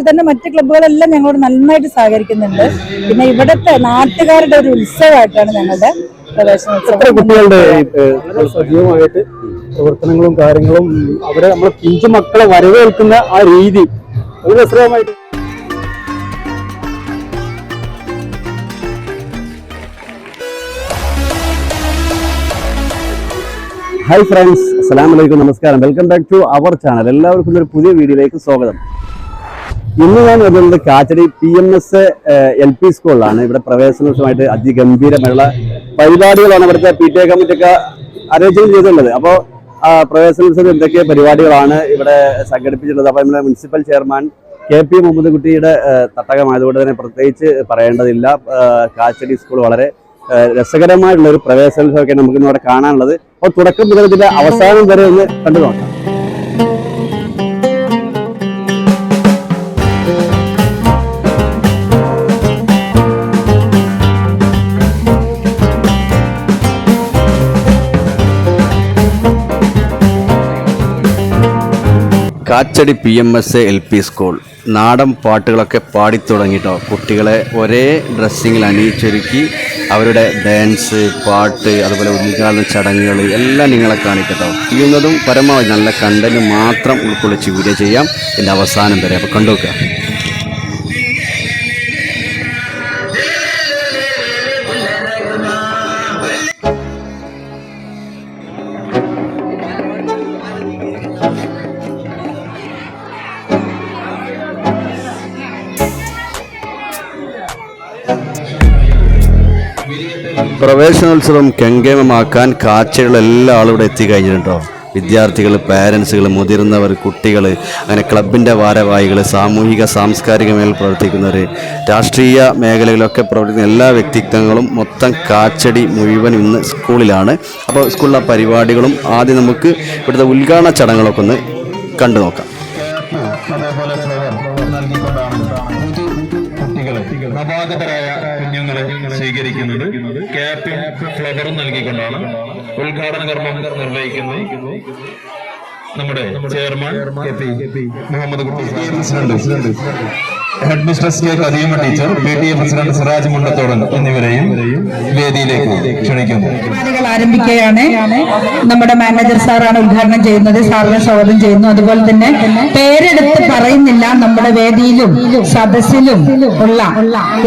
അതുപോലെ തന്നെ മറ്റ് ക്ലബ്ബുകളെല്ലാം ഞങ്ങളോട് നന്നായിട്ട് സഹകരിക്കുന്നുണ്ട്. പിന്നെ ഇവിടുത്തെ നാട്ടുകാരുടെ ഒരു ഉത്സവമായിട്ടാണ് ഞങ്ങളുടെ കുട്ടികളുടെ സജീവമായിട്ട് പ്രവർത്തനങ്ങളും കാര്യങ്ങളും അവരെ നമ്മളെ പിഞ്ചു മക്കളെ വരവേൽക്കുന്ന ആ രീതി വളരെ രസകരമായിട്ട് ഹായ് ഫ്രണ്ട്സ് അസ്സലാമു അലൈക്കും നമസ്കാരം. Welcome back to our channel എല്ലാവർക്കും ഒരു പുതിയ വീഡിയോയിലേക്ക് സ്വാഗതം. ഇന്ന് ഞാൻ വരുന്നത് Kachadi P M S L P സ്കൂളിലാണ് ഇവിടെ പ്രവേശനവുമായിട്ട് അതിഗംഭീരമായുള്ള പരിപാടികളാണ് ഇവിടുത്തെ പി ടി എ കമ്മിറ്റിയൊക്കെ അറേഞ്ച് ചെയ്തിട്ടുള്ളത്. അപ്പോൾ പ്രവേശനോത്സവം എന്തൊക്കെ പരിപാടികളാണ് ഇവിടെ സംഘടിപ്പിച്ചിട്ടുള്ളത്? അപ്പോൾ നമ്മുടെ municipal chairman K P Muhammad കുട്ടിയുടെ തട്ടകമായതുകൊണ്ട് തന്നെ പ്രത്യേകിച്ച് പറയേണ്ടതില്ല. കാച്ചടി സ്കൂൾ വളരെ രസകരമായിട്ടുള്ള ഒരു പ്രവേശനോത്സവമൊക്കെയാണ് നമുക്ക് ഇവിടെ കാണാനുള്ളത്. അപ്പോൾ തുടക്കം മുതൽ അവസാനം വരെ ഒന്ന് കണ്ടു നോക്കാം Kachadi P M S L P school നാടൻ പാട്ടുകളൊക്കെ പാടിത്തുടങ്ങിട്ടോ. കുട്ടികളെ ഒരേ ഡ്രസ്സിങ്ങിൽ അണിയിച്ചൊരുക്കി അവരുടെ ഡാൻസ് പാട്ട് അതുപോലെ ഉദ്ഘാടന ചടങ്ങുകൾ എല്ലാം നിങ്ങളെ കാണിക്കട്ടോ. ചെയ്യുന്നതും പരമാവധി നല്ല കണ്ടന്റ് മാത്രം ഉൾക്കൊള്ളിച്ച് വീഡിയോ ചെയ്യാം. എന്റെ അവസാനം വരെ അപ്പോൾ കണ്ടുവെക്കുക പ്രവേശനോത്സവം കെങ്കേമമാക്കാൻ കാഴ്ചകൾ എല്ലാ ആളും ഇവിടെ എത്തിക്കഴിഞ്ഞിട്ടുണ്ടോ വിദ്യാർത്ഥികൾ പാരൻസുകൾ മുതിർന്നവർ കുട്ടികൾ അങ്ങനെ ക്ലബിന്റെ ഭാരവാഹികൾ സാമൂഹിക സാംസ്കാരിക മേഖല പ്രവർത്തിക്കുന്നവർ രാഷ്ട്രീയ മേഖലയിലൊക്കെ പ്രവർത്തിക്കുന്ന എല്ലാ വ്യക്തിത്വങ്ങളും മൊത്തം കാച്ചടി മുഴുവൻ ഇന്ന് സ്കൂളിലാണ്. അപ്പോൾ സ്കൂളിലെ പരിപാടികളും ആദ്യം നമുക്ക് ഇവിടുത്തെ ഉദ്ഘാടന ചടങ്ങുകളൊക്കെ ഒന്ന് കണ്ടു നോക്കാം. കുട്ടികളെ കുഞ്ഞുങ്ങളെ സ്വീകരിക്കുന്നത് ഫ്ലവറും നൽകിക്കൊണ്ടാണ് ഉദ്ഘാടന കർമ്മം നിർവഹിക്കുന്നത് നമ്മുടെ chairman Muhammad Kutty headmistress K teacher P T A president Siraj Mundathodan എന്നിവരെയും വേദിയിലേക്ക് ക്ഷണിക്കുന്നു. ആരംഭിക്കുകയാണ്. നമ്മുടെ മാനേജർ സാറാണ് ഉദ്ഘാടനം ചെയ്യുന്നത് സാറിനെ സ്വാഗതം ചെയ്യുന്നു. അതുപോലെ തന്നെ പേരെടുത്ത് പറയുന്നില്ല നമ്മുടെ വേദിയിലും സദസ്സിലും ഉള്ള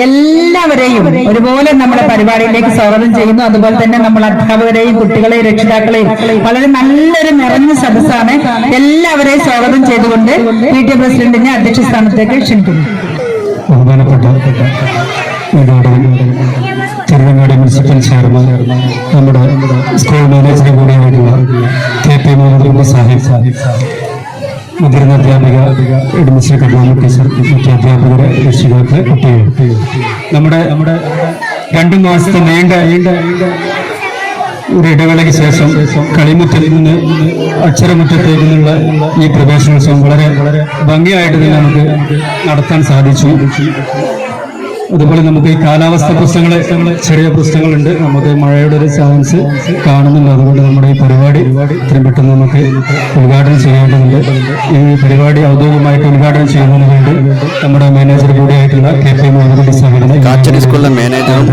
എല്ലാവരെയും ഒരുപോലെ നമ്മുടെ പരിപാടിയിലേക്ക് സ്വാഗതം ചെയ്യുന്നു. അതുപോലെ തന്നെ നമ്മൾ അധ്യാപകരെയും കുട്ടികളെയും രക്ഷിതാക്കളെയും വളരെ നല്ലൊരു നിറഞ്ഞ സദസ്സാണ്. എല്ലാവരെയും സ്വാഗതം ചെയ്തുകൊണ്ട് പി ടി പ്രസിഡന്റിനെ അധ്യക്ഷ സ്ഥാനത്തേക്ക് ക്ഷണിക്കുന്നു. ബഹുമാനപ്പെട്ട തിരുവങ്ങാടി മുനിസിപ്പൽ ചെയർമാൻ നമ്മുടെ സ്കൂൾ മാനേജർ കൂടിയായിട്ടുള്ള കെ പി മുഹമ്മദ് സാഹിബ് സാഹിബ് മുതിർന്ന അധ്യാപിക ഹെഡ്മിസ്റ്റർ കല്യാണ ടീച്ചർ മറ്റ് അധ്യാപകരെ രക്ഷിതാക്കളെ കുട്ടികൾ. നമ്മുടെ നമ്മുടെ രണ്ടു മാസത്തെ നീണ്ട നീണ്ട ഒരു ഇടവേളയ്ക്ക് ശേഷം കളിമുറ്റിൽ നിന്ന് അക്ഷരമുറ്റത്തേക്ക് നിന്നുള്ള ഈ പ്രവേശനോത്സവം വളരെ വളരെ ഭംഗിയായിട്ട് തന്നെ നമുക്ക് നടത്താൻ സാധിച്ചു. അതുപോലെ നമുക്ക് ഈ കാലാവസ്ഥ പ്രശ്നങ്ങൾ ചെറിയ പ്രശ്നങ്ങളുണ്ട്. നമുക്ക് മഴയുടെ ഒരു ചാൻസ് കാണുന്നുണ്ട്. അതുകൊണ്ട് നമ്മുടെ ഈ പരിപാടി ഇത്രയും പെട്ടെന്ന് നമുക്ക് ഉദ്ഘാടനം ചെയ്യേണ്ടതുണ്ട്. ഈ പരിപാടി ഔദ്യോഗികമായിട്ട് ഉദ്ഘാടനം ചെയ്യുന്നതിന് വേണ്ടി നമ്മുടെ മാനേജർ കൂടിയായിട്ടുള്ള കെ പി മുഹമ്മദ് സാഹിബിനെ സ്കൂളിലെ മാനേജറും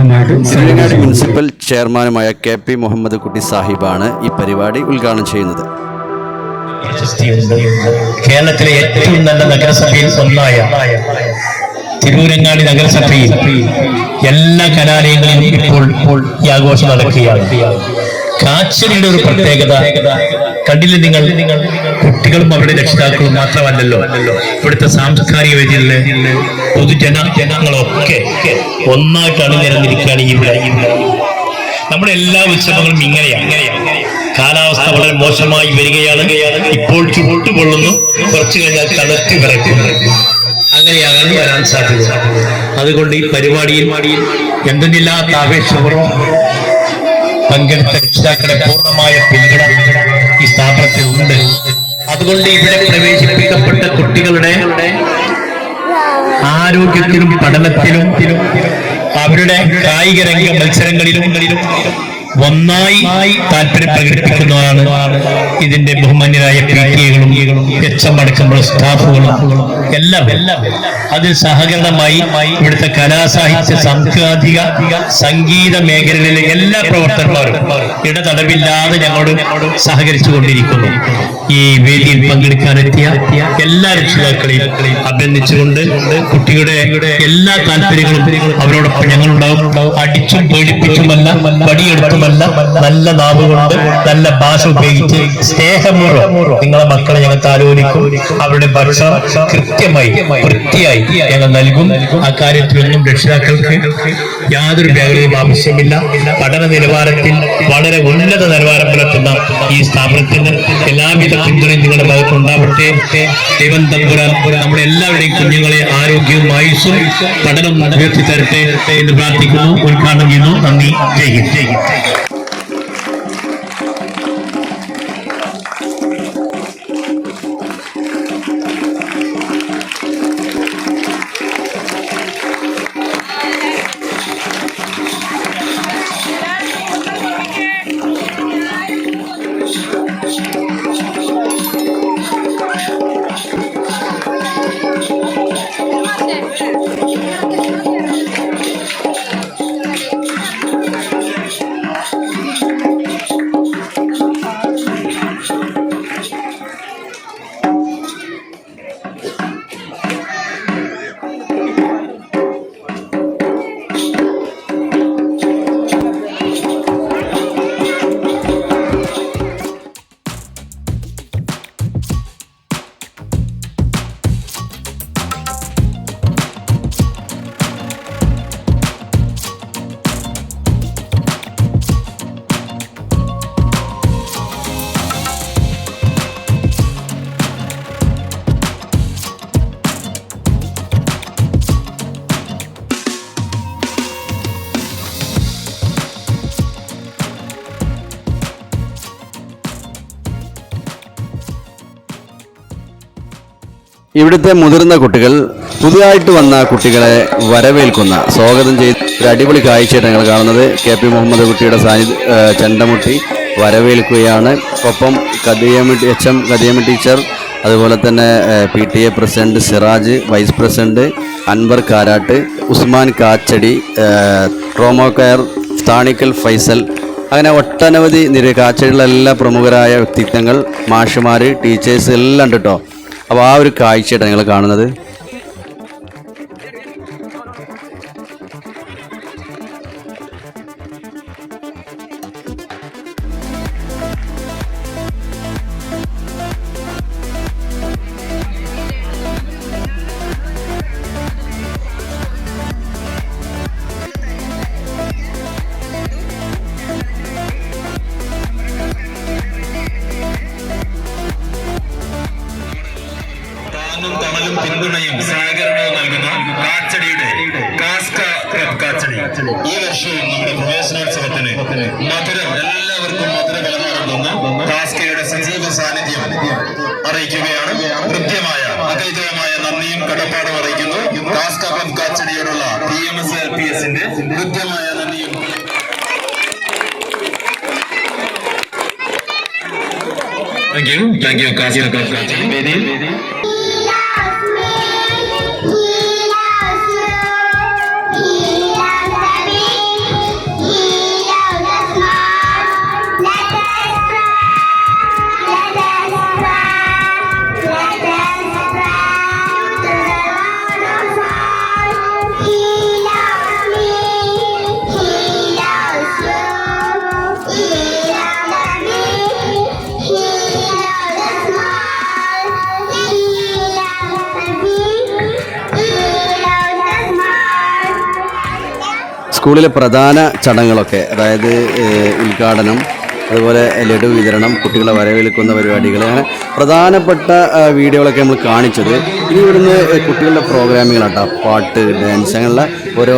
മുനിസിപ്പൽ ചെയർമാനുമായ കെ പി മുഹമ്മദ് കുട്ടി സാഹിബാണ് ഈ പരിപാടി ഉദ്ഘാടനം ചെയ്യുന്നത്. പ്രശസ്തിയുണ്ട് കേരളത്തിലെ ഏറ്റവും നല്ല നഗരസഭയിൽ ഒന്നായ തിരൂരങ്ങാടി നഗരസഭയിൽ എല്ലാ കലാലയങ്ങളിലും ഇപ്പോൾ ഈ ആഘോഷം നടക്കുകയാണ്. കാച്ചടിയുടെ ഒരു പ്രത്യേകത കണ്ടില്ല നിങ്ങൾ? കുട്ടികളും അവരുടെ രക്ഷിതാക്കളും മാത്രമല്ലല്ലോ ഇവിടുത്തെ സാംസ്കാരിക വേദിയിൽ പൊതുജന ജനങ്ങളൊക്കെ ഒന്നായിട്ട് അണിനിരന്നിരിക്കുകയാണ് ഇവിടെ ഇവിടെ. നമ്മുടെ എല്ലാ ഉത്സവങ്ങളും ഇങ്ങനെയാണ്. കാലാവസ്ഥ വളരെ മോശമായി വരികയാണ്. ഇപ്പോൾ ചുട്ടുപൊള്ളുന്നു കുറച്ചു കഴിഞ്ഞാൽ തളർത്തി വിറയ്ക്കുന്നു. അങ്ങനെയാണ് വരാൻ സാധ്യത. അതുകൊണ്ട് ഈ പരിപാടിയിൽ എന്തെന്നില്ലാത്ത ആവേശപൂർവം പങ്കെടുത്ത രക്ഷിതാക്കളുടെ പൂർണമായ പിന്തുണ ഈ സ്ഥാപനത്തിൽ ഉണ്ട്. അതുകൊണ്ട് ഇവിടെ പ്രവേശിപ്പിക്കപ്പെട്ട കുട്ടികളുടെ ആരോഗ്യത്തിലും പഠനത്തിലും അവരുടെ കായിക രംഗ മത്സരങ്ങളിലും ഒന്നായി താല്പര്യം പ്രകടിപ്പിക്കുന്നതാണ് ഇതിന്റെ ബഹുമാന്യരായ പി ടി എകളും എച്ച് അടക്കമുള്ള സ്റ്റാഫുകളും. എല്ലാം എല്ലാം അതിൽ സഹകരണമായി ഇവിടുത്തെ കലാസാഹിത്യ സാംസ്കാരിക സംഗീത മേഖലകളിലെ എല്ലാ പ്രവർത്തകന്മാരും ഇടതടവില്ലാതെ ഞങ്ങളോട് സഹകരിച്ചു കൊണ്ടിരിക്കുന്നു ഈ വേദിയിൽ പങ്കെടുക്കാനെത്തിയ എല്ലാ രക്ഷിതാക്കളെയും അഭിനന്ദിച്ചുകൊണ്ട് കുട്ടിയുടെ എല്ലാ താല്പര്യങ്ങളും അവരോടൊപ്പം ഞങ്ങളുണ്ടാവും. അടിച്ചും പേടിപ്പിച്ചുമല്ല പടിയെടുത്തുമല്ല നല്ല നാവ് കൊണ്ട് നല്ല ഭാഷ ഉപയോഗിച്ച് സ്നേഹപൂർവം നിങ്ങളെ മക്കളെ ഞങ്ങൾ താലോലിക്കും അവരുടെ ഭക്ഷണം കൃത്യമായി വൃത്തിയായി ഞങ്ങൾ നൽകും. ആ കാര്യത്തിലൊന്നും രക്ഷിതാക്കൾക്ക് യാതൊരു വ്യാകുലവും ആവശ്യമില്ല. പഠന നിലവാരത്തിൽ വളരെ ഉന്നത നിലവാരം പുലർത്തുന്ന ഈ സ്ഥാപനത്തിന് എല്ലാവിധ പിന്തുണയും നിങ്ങളുടെ ഭാഗത്ത് ഉണ്ടാവട്ടെ. ദൈവം തമ്പുരാൻ നമ്മുടെ എല്ലാവരുടെയും കുഞ്ഞുങ്ങളെ ആരോഗ്യവും ആയുസ്സും പഠനം ഉയർത്തി തരട്ടെ എന്ന് പ്രാർത്ഥിക്കുന്നു. ഉദ്ഘാടനം ചെയ്യുന്നു. നന്ദി. ജയ് ഹിന്ദ്. 是。ഇവിടുത്തെ മുതിർന്ന കുട്ടികൾ പുതിയതായിട്ട് വന്ന കുട്ടികളെ വരവേൽക്കുന്ന സ്വാഗതം ചെയ്ത് ഒരു അടിപൊളി കാഴ്ചയാണ് ഞങ്ങൾ കാണുന്നത്. കെ പി മുഹമ്മദ് കുട്ടിയുടെ സാന്നിധ്യ ചെണ്ടമുട്ടി വരവേൽക്കുകയാണ്. ഒപ്പം Kadiyami H M Kadiyami teacher അതുപോലെ തന്നെ P T A president Siraj vice president Anwar Karat Usman Kachadi trauma care Thanikkal Faisal അങ്ങനെ ഒട്ടനവധി നിര കാഴ്ചകളിലെ എല്ലാ പ്രമുഖരായ വ്യക്തിത്വങ്ങൾ മാഷുമാർ ടീച്ചേഴ്സ് എല്ലാം ഉണ്ട് കേട്ടോ അപ്പോൾ ആ ഒരു കാഴ്ചയായിട്ടാണ് നിങ്ങൾ കാണുന്നത്. കൃത്യമായ അതീതമായ നന്ദിയും കടപ്പാടും അറിയിക്കുന്നു. Task of കാച്ചടിയോടുള്ള T M S L P എസിന്റെ കൃത്യമായ നന്ദിയും. Thank you thank you Kachadi വേദിയിൽ. സ്കൂളിലെ പ്രധാന ചടങ്ങുകളൊക്കെ അതായത് ഉദ്ഘാടനം അതുപോലെ ലഡു വിതരണം കുട്ടികളെ വരവേൽക്കുന്ന പരിപാടികൾ അങ്ങനെ പ്രധാനപ്പെട്ട വീഡിയോകളൊക്കെ നമ്മൾ കാണിച്ചത്. ഇനി ഇവിടുന്ന് കുട്ടികളുടെ പ്രോഗ്രാമുകളാട്ടോ. പാട്ട് ഡാൻസ് അങ്ങനെയുള്ള ഓരോ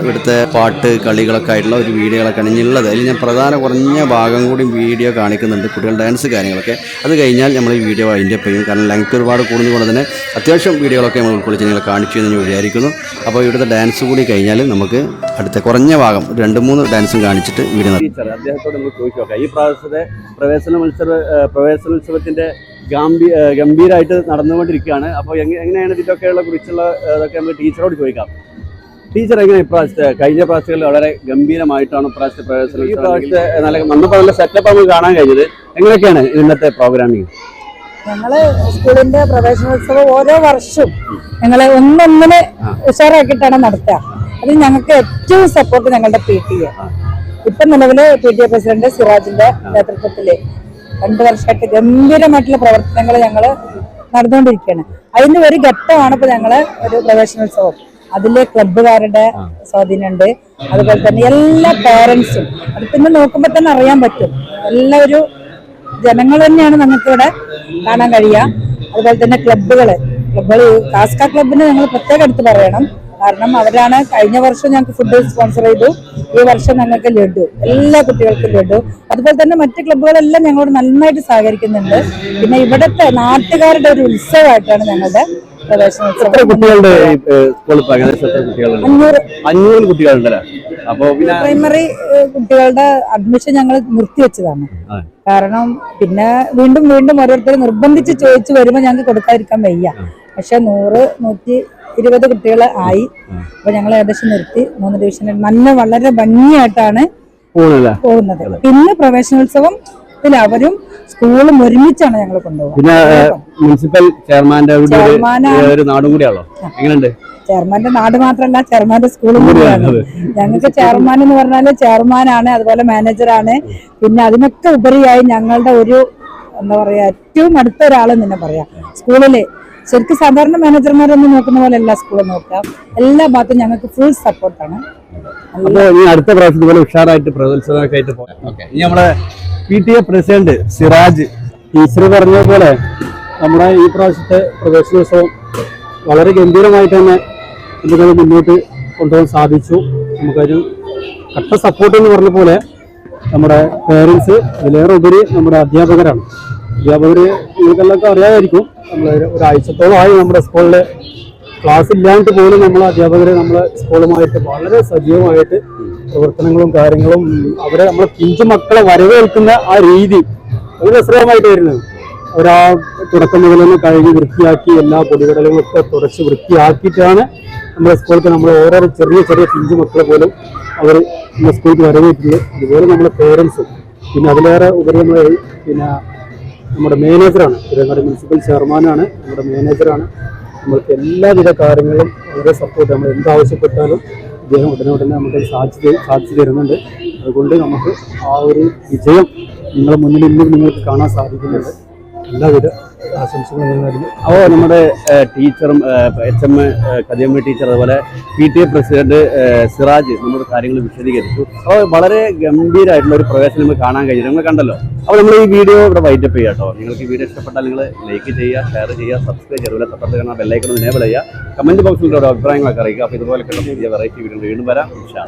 ഇവിടുത്തെ പാട്ട് കളികളൊക്കെ ആയിട്ടുള്ള ഒരു വീഡിയോകളൊക്കെയാണ് ഇനിയുള്ളത് അതിൽ ഞാൻ പ്രധാന കുറഞ്ഞ ഭാഗം കൂടി വീഡിയോ കാണിക്കുന്നുണ്ട് കുട്ടികളുടെ ഡാൻസ് കാര്യങ്ങളൊക്കെ. അത് കഴിഞ്ഞാൽ നമ്മൾ ഈ വീഡിയോ അതിന്റെ ചെയ്യും കാരണം ലെങ്ത് ഒരുപാട് കൂടുന്നതുകൊണ്ട് തന്നെ അത്യാവശ്യം വീഡിയോകളൊക്കെ നമ്മൾ ഉൾക്കൊള്ളിച്ച് നിങ്ങൾ കാണിച്ചു എന്ന് ഞാൻ വിചാരിക്കുന്നു. അപ്പോൾ ഇവിടുത്തെ ഡാൻസ് കൂടി കഴിഞ്ഞാൽ നമുക്ക് അടുത്ത കുറഞ്ഞ ഭാഗം രണ്ട് മൂന്ന് ഡാൻസും കാണിച്ചിട്ട് വീഡിയോ അദ്ദേഹത്തോട് നമ്മൾ ചോദിച്ചു നോക്കാം. ഈ പ്രാവശ്യത്തെ പ്രവേശന മത്സര പ്രവേശനോത്സവത്തിന്റെ ഗാംഭീ ഗംഭീരമായിട്ട് നടന്നുകൊണ്ടിരിക്കുകയാണ്. അപ്പോൾ എങ്ങനെയാണ് ഇതിന്റെയൊക്കെയുള്ള കുറിച്ചുള്ള ഇതൊക്കെ നമുക്ക് ടീച്ചറോട് ചോദിക്കാം. ടീച്ചർ എങ്ങനെ ഇപ്രാവശ്യത്തെ കഴിഞ്ഞ പ്രാവശ്യങ്ങളിൽ വളരെ ഗംഭീരമായിട്ടാണ് ഇപ്രാവശ്യത്തെ പ്രവേശനം ഈ പ്രാവശ്യത്തെ നല്ല വന്നപ്പോൾ നല്ല സെറ്റപ്പ് നമുക്ക് കാണാൻ കഴിഞ്ഞത്. എങ്ങനെയൊക്കെയാണ് ഇന്നത്തെ പ്രോഗ്രാമിംഗ് ഞങ്ങൾ സ്കൂളിന്റെ പ്രവേശനോത്സവം ഓരോ വർഷവും ഞങ്ങൾ ഒന്നൊന്നിന് ഉഷാറാക്കിയിട്ടാണ് നടത്തുക. അത് ഞങ്ങൾക്ക് ഏറ്റവും സപ്പോർട്ട് ഞങ്ങളുടെ പി ടി എ ഇപ്പം നിലവിൽ പി ടി എ പ്രസിഡന്റ് സിറാജിന്റെ നേതൃത്വത്തിൽ. രണ്ടു വർഷമായിട്ട് ഗംഭീരമായിട്ടുള്ള പ്രവർത്തനങ്ങൾ ഞങ്ങൾ നടന്നുകൊണ്ടിരിക്കുകയാണ്. അതിന്റെ ഒരു ഘട്ടമാണ് ഇപ്പൊ ഞങ്ങൾ ഒരു പ്രവേശനോത്സവം. അതിൽ ക്ലബ്ബുകാരുടെ സ്വാധീനമുണ്ട്. അതുപോലെ തന്നെ എല്ലാ പേരൻസും അത് പിന്നെ നോക്കുമ്പോ തന്നെ അറിയാൻ പറ്റും. എല്ലാവരും ജനങ്ങൾ തന്നെയാണ് നമുക്ക് ഇവിടെ കാണാൻ കഴിയുക. അതുപോലെ തന്നെ ക്ലബ്ബുകൾ ക്ലബ്ബുകൾ കാസ്ക ക്ലബിന് ഞങ്ങൾ പ്രത്യേകം എടുത്ത് പറയണം. കാരണം അവരാണ് കഴിഞ്ഞ വർഷം ഞങ്ങൾക്ക് ഫുഡ് സ്പോൺസർ ചെയ്തു. ഈ വർഷം ഞങ്ങൾക്ക് ലഡു എല്ലാ കുട്ടികൾക്കും ലഡു. അതുപോലെ തന്നെ മറ്റ് ക്ലബ്ബുകളെല്ലാം ഞങ്ങളോട് നന്നായിട്ട് സഹകരിക്കുന്നുണ്ട്. പിന്നെ ഇവിടുത്തെ നാട്ടുകാരുടെ ഒരു ഉത്സവമായിട്ടാണ് ഞങ്ങളുടെ അഞ്ഞൂറ്. കുട്ടികളുണ്ടല്ലേ? പ്രൈമറി കുട്ടികളുടെ അഡ്മിഷൻ ഞങ്ങൾ നിർത്തിവെച്ചതാണ്. കാരണം പിന്നെ വീണ്ടും വീണ്ടും ഓരോരുത്തർ നിർബന്ധിച്ച് ചോദിച്ചു വരുമ്പോൾ ഞങ്ങൾക്ക് കൊടുക്കാതിരിക്കാൻ വയ്യ. പക്ഷെ നൂറ് നൂറ്റി ഇരുപത് കുട്ടികൾ ആയി. അപ്പൊ ഞങ്ങൾ ഏകദേശം നിർത്തി. മൂന്ന് ഡിവിഷനിൽ നല്ല വളരെ ഭംഗിയായിട്ടാണ് പോകുന്നത്. പിന്നെ പ്രവേശനോത്സവം അവരും സ്കൂളും ഒരുമിച്ചാണ് ഞങ്ങൾ കൊണ്ടുപോകുന്നത്. പിന്നെ മുനിസിപ്പൽ ചെയർമാന്റെ ഒരു നാടും എങ്ങനെയുണ്ട്? ചെയർമാന്റെ നാട് മാത്രമല്ല ചെയർമാന്റെ സ്കൂളും കൂടിയാണ്. ഞങ്ങൾക്ക് ചെയർമാൻ എന്ന് പറഞ്ഞാൽ ചെയർമാനാണ് അതുപോലെ മാനേജറാണ്. പിന്നെ അതിനൊക്കെ ഉപരിയായി ഞങ്ങളുടെ ഒരു എന്താ പറയാ ഏറ്റവും അടുത്ത ഒരാളെന്ന് തന്നെ പറയാം. സ്കൂളിൽ ശരിക്കും സാധാരണ മാനേജർമാരൊന്നും നോക്കുന്ന പോലെ എല്ലാ സ്കൂളും നോക്കാം. എല്ലാ ഭാഗത്തും ഞങ്ങൾക്ക് ഫുൾ സപ്പോർട്ടാണ് അപ്പോൾ ഇനി അടുത്ത പ്രാവശ്യം ഇതുപോലെ ഉഷാറായിട്ട് പ്രജോത്സവമൊക്കെ ആയിട്ട് പോകാം ഇനി നമ്മുടെ P T A president Siraj teacher പറഞ്ഞതുപോലെ പോലെ നമ്മുടെ ഈ പ്രാവശ്യത്തെ പ്രവേശനോത്സവം വളരെ ഗംഭീരമായിട്ട് തന്നെ നമുക്കത് മുന്നോട്ട് കൊണ്ടുപോകാൻ സാധിച്ചു. നമുക്കൊരു കട്ട സപ്പോർട്ട് എന്ന് പറഞ്ഞ പോലെ നമ്മുടെ പേരൻസ് ഇതിലേറെ ഉപരി നമ്മുടെ അധ്യാപകരാണ്. അധ്യാപകർ നിങ്ങൾക്കെല്ലാം അറിയാമായിരിക്കും നമ്മൾ ഒരാഴ്ചത്തോളമായി നമ്മുടെ സ്കൂളിൽ ക്ലാസ് ഇല്ലാണ്ട് പോലും നമ്മൾ അധ്യാപകരെ നമ്മളെ സ്കൂളുമായിട്ട് വളരെ സജീവമായിട്ട് പ്രവർത്തനങ്ങളും കാര്യങ്ങളും അവരെ നമ്മളെ പിഞ്ചു മക്കളെ വരവേൽക്കുന്ന ആ രീതി അത് രസകരമായിട്ട് വരുന്നത് അവരാ തുടക്കം മുതൽ തന്നെ കഴുകി വൃത്തിയാക്കി എല്ലാ പൊടികടലുകളും ഒക്കെ തുടച്ച് വൃത്തിയാക്കിയിട്ടാണ് നമ്മുടെ സ്കൂൾക്ക് നമ്മൾ ഓരോ ചെറിയ ചെറിയ പിഞ്ചു മക്കളെ പോലും അവർ നമ്മുടെ സ്കൂൾക്ക് വരവേറ്റിയത് അതുപോലെ നമ്മുടെ പേരൻസും പിന്നെ അതിലേറെ ഉപരി നമ്മൾ പിന്നെ നമ്മുടെ മാനേജറാണ് തിരുവനന്തപുരം മുനിസിപ്പൽ ചെയർമാനാണ് നമ്മുടെ മാനേജറാണ് നമ്മൾക്ക് എല്ലാവിധ കാര്യങ്ങളും വളരെ സപ്പോർട്ട് നമ്മൾ എന്താവശ്യപ്പെട്ടാലും ഇദ്ദേഹം ഉടനെ ഉടനെ നമുക്ക് സാധിച്ചു സാധിച്ചു തരുന്നുണ്ട്. അതുകൊണ്ട് നമുക്ക് ആ ഒരു വിജയം നിങ്ങളുടെ മുന്നിൽ ഇന്നും നിങ്ങൾക്ക് കാണാൻ സാധിക്കുന്നുണ്ട്. എല്ലാവിധ അപ്പോൾ നമ്മുടെ ടീച്ചറും എച്ച് എം കദിയമ്മ ടീച്ചർ അതുപോലെ P T A president Siraj നമ്മുടെ കാര്യങ്ങൾ വിശദീകരിച്ചു. അപ്പോൾ വളരെ ഗംഭീരമായിട്ടുള്ള ഒരു പ്രവേശനം നമുക്ക് കാണാൻ കഴിഞ്ഞു. നിങ്ങൾ കണ്ടല്ലോ. അപ്പോൾ നമ്മൾ ഈ വീഡിയോ ഇവിടെ വൈൻഡപ്പ് ചെയ്യാം കേട്ടോ. നിങ്ങൾക്ക് ഈ വീഡിയോ ഇഷ്ടപ്പെട്ടാൽ നിങ്ങൾ ലൈക്ക് ചെയ്യുക ഷെയർ ചെയ്യുക സബ്സ്ക്രൈബ് ചെയ്യുക അതുപോലെ തൊട്ടടുത്ത് കാണാൻ ബെല്ലൈക്കൺ എനേബിൾ ചെയ്യുക. കമന്റ് ബോക്സിൽ അഭിപ്രായങ്ങളൊക്കെ അറിയിക്കുക. അപ്പോൾ ഇതുപോലെ കിട്ടുന്ന പുതിയ വെറൈറ്റി വീഡിയോ വീണ്ടും വരാം. ഇൻഷാ.